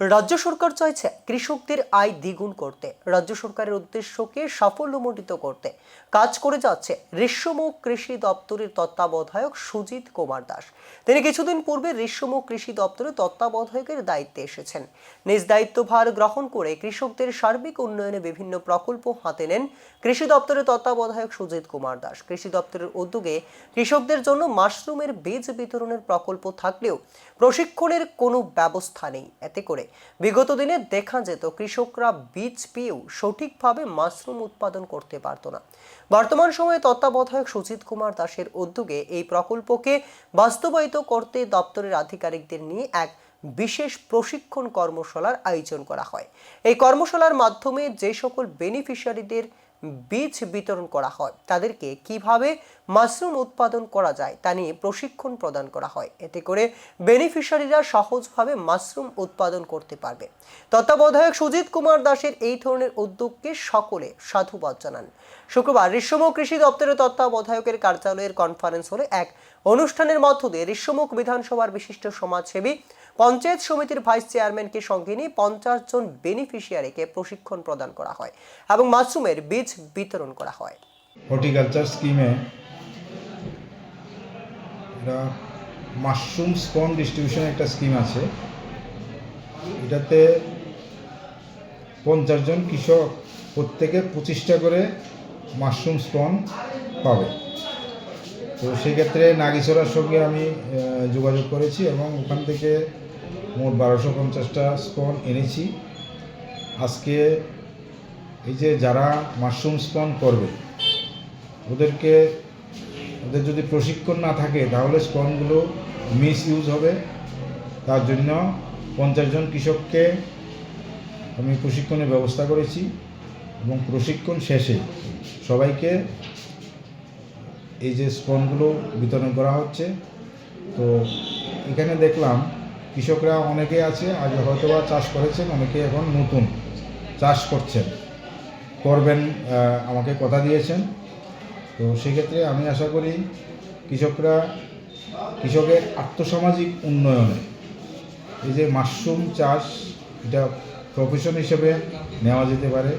রাজ্য সরকার চাইছে কৃষকদের আয় দ্বিগুণ করতে। রাজ্য সরকারের উদ্দেশ্যকে সাফল্যমণ্ডিত করতে। কাজ করে যাচ্ছে রেশমুখ কৃষি দপ্তরের তত্ত্বাবধায়ক সুজিত কুমার দাস। তিনি কিছুদিন পূর্বে রেশমুখ কৃষি দপ্তরের তত্ত্বাবধায়কের দায়িত্বে এসেছেন। নিজ দায়িত্বভার গ্রহণ করে কৃষকদের সার্বিক উন্নয়নে বিভিন্ন প্রকল্প হাতে নেন কৃষি দপ্তরের তত্ত্বাবধায়ক সুজিত কুমার দাস। কৃষি দপ্তরের উদ্যোগে কৃষকদের জন্য মাশরুমের বীজ বিতরণের প্রকল্প থাকলেও প্রশিক্ষণের কোনো ব্যবস্থা নেই। এতে করে বিগত দিনে দেখা যেত কৃষকরা বীজ পেয়েও সঠিকভাবে মাশরুম উৎপাদন করতে পারত না। বর্তমান সময়ে তত্ত্বাবধায়ক সুজিত কুমার দাসের উদ্যোগে এই প্রকল্পকে বাস্তবায়িত করতে দপ্তরের আধিকারিকদের নিয়ে এক বিশেষ প্রশিক্ষণ কর্মশালার আয়োজন করা হয়। এই কর্মশালার মাধ্যমে যে সকল বেনিফিশিয়ারিদের বীজ বিতরণ করা হয়। তাদেরকে কীভাবে মাশরুম উৎপাদন করা যায় তা নিয়ে প্রশিক্ষণ প্রদান করা হয়। এতে করে বেনিফিশিয়ারিরা সহজভাবে মাশরুম উৎপাদন করতে পারবে। তত্ত্বাবধায়ক সুজিত কুমার দাসের এই ধরনের উদ্যোগকে সকলে সাধুবাদ জানান। শুক্রবার ঋষ্যমুখ কৃষি দপ্তরের তত্ত্বাবধায়কের কার্যালয়ের কনফারেন্স হলে এক অনুষ্ঠানের মধ্য দিয়ে ঋষ্যমুখ বিধানসভার বিশিষ্ট সমাজসেবী পঞ্চায়েত সমিতির ভাইস চেয়ারম্যানকে সঙ্গে নিয়ে পঞ্চাশ জন বেনিফিশিয়ারিকে প্রশিক্ষণ প্রদান করা হয় এবং মাশরুমের বীজ বিতরণ করা হয়। হর্টিকালচার স্কিমে এটা মাশরুম স্পন ডিস্ট্রিবিউশন একটা স্কিম আছে। এটাতে পঞ্চাশ জন কৃষক প্রত্যেকে পঁচিশটা করে মাশরুম স্পন পাবে। তো সেক্ষেত্রে নাগিছড়ার সঙ্গে আমি যোগাযোগ করেছি এবং ওখান থেকে মোট বারোশো পঞ্চাশটা স্পন এনেছি। আজকে এই যে যারা মাশরুম স্পন করবে, ওদেরকে, ওদের যদি প্রশিক্ষণ না থাকে, তাহলে স্পনগুলো মিস ইউজ হবে। তার জন্য পঞ্চাশ জন কৃষককে আমি প্রশিক্ষণের ব্যবস্থা করেছি এবং প্রশিক্ষণ শেষে সবাইকে এই যে স্পনগুলো বিতরণ করা হচ্ছে। তো এখানে দেখলাম কৃষকরা অনেকে আছে, আগে হয়তো বা চাষ করেছেন অনেকে এখন নতুন চাষ করছেন। করবেন আমাকে কথা দিয়েছেন। তো সেক্ষেত্রে আমি আশা করি কৃষকরা, কৃষকের আত্মসামাজিক উন্নয়নে এই যে মাশরুম চাষ, এটা প্রফেশন হিসেবে নেওয়া যেতে পারে।